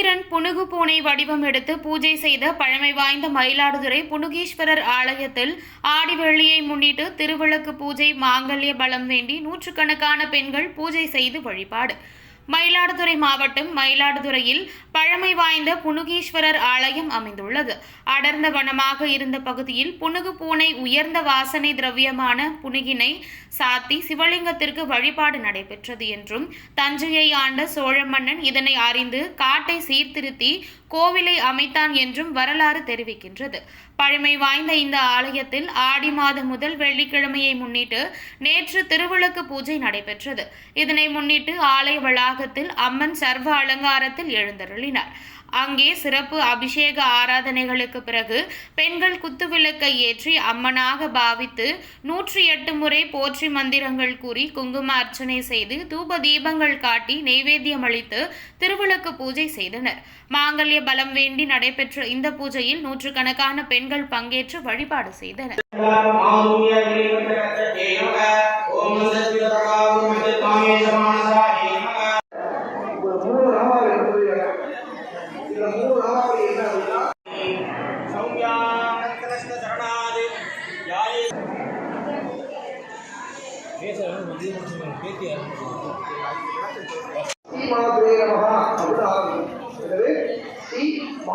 புனுகு பூனை வடிவம் எடுத்து பூஜை செய்த பழமை வாய்ந்த மயிலாடுதுறை புனுகீஸ்வரர் ஆலயத்தில் ஆடி வெள்ளியை முன்னிட்டு திருவிளக்கு பூஜை மாங்கல்ய பலம் வேண்டி நூற்றுக்கணக்கான பெண்கள் பூஜை செய்து வழிபாடு. மயிலாடுதுறை மாவட்டம் மயிலாடுதுறையில் பழமை வாய்ந்த புனுகீஸ்வரர் ஆலயம் அமைந்துள்ளது. அடர்ந்த வனமாக இருந்த பகுதியில் புனுகு பூனை உயர்ந்த வாசனை திரவியமான புனுகினை சாத்தி சிவலிங்கத்திற்கு வழிபாடு நடைபெற்றது என்றும் தஞ்சையை ஆண்ட சோழ மன்னன் இதனை அறிந்து காட்டை சீர்திருத்தி கோவிலை அமைத்தான் என்றும் வரலாறு தெரிவிக்கின்றது. பழமை வாய்ந்த இந்த ஆலயத்தில் ஆடி மாதம் முதல் வெள்ளிக்கிழமையை முன்னிட்டு நேற்று திருவிளக்கு பூஜை நடைபெற்றது. இதனை முன்னிட்டு ஆலய வளாகத்தில் அம்மன் சர்வ அலங்காரத்தில் எழுந்தருளினார். அங்கே சிறப்பு அபிஷேக ஆராதனைகளுக்கு பிறகு பெண்கள் குத்துவிளக்கை ஏற்றி அம்மனாக பாவித்து நூற்றி எட்டு முறை போற்றி மந்திரங்கள் கூறி குங்கும அர்ச்சனை செய்து தூப தீபங்கள் காட்டி நெய்வேத்தியம் அளித்து திருவிளக்கு பூஜை செய்தனர். மாங்கல்ய பலம் வேண்டி நடைபெற்ற இந்த பூஜையில் நூற்றுக்கணக்கான பெண்கள் பங்கேற்று வழிபாடு செய்தனர். மூணு நாளாவது என்ன அப்படின்னா பேச பேத்தி